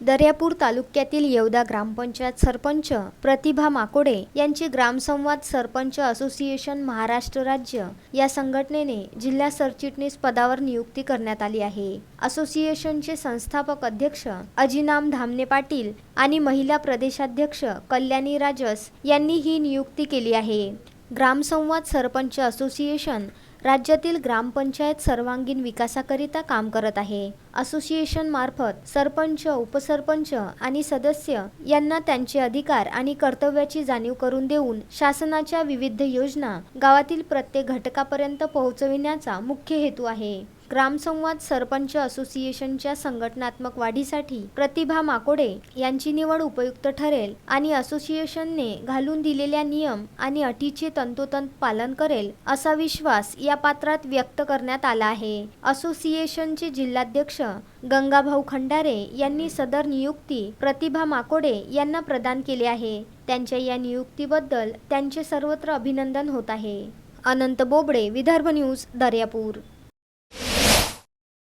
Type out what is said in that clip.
दर्यापूर तालुक्यातील येवदा ग्रामपंचायत सरपंच प्रतिभा माकोडे यांची ग्रामसंवाद सरपंच असोसिएशन महाराष्ट्र राज्य या संघटनेने जिल्हा सरचिटणीस पदावर नियुक्ती करण्यात आली आहे. असोसिएशनचे संस्थापक अध्यक्ष अजिनाम धामणे पाटील आणि महिला प्रदेशाध्यक्ष कल्याणी राजस यांनी ही नियुक्ती केली आहे. ग्रामसंवाद सरपंच असोसिएशन राज्यातील ग्रामपंचायत सर्वांगीण विकासाकरिता काम करत आहे. असोसिएशन मार्फत सरपंच उपसरपंच आणि सदस्य यांना त्यांचे अधिकार आणि कर्तव्याची जाणीव करून देऊन शासनाच्या विविध योजना गावातील प्रत्येक घटकापर्यंत पोहोचविण्याचा मुख्य हेतू आहे. ग्रामसंवाद सरपंच असोसिएशनच्या संघटनात्मक वाढीसाठी प्रतिभा माकोडे यांची निवड उपयुक्त ठरेल आणि असोसिएशनने घालून दिलेल्या नियम आणि अटीचे तंतोतंत पालन करेल असा विश्वास या पात्रात व्यक्त करण्यात आला आहे. असोसिएशनचे जिल्हाध्यक्ष गंगाभाऊ खंडारे यांनी सदर नियुक्ती प्रतिभा माकोडे यांना प्रदान केले आहे. त्यांच्या या नियुक्तीबद्दल त्यांचे सर्वत्र अभिनंदन होत आहे. अनंत बोबडे विदर्भ न्यूज दर्यापूर.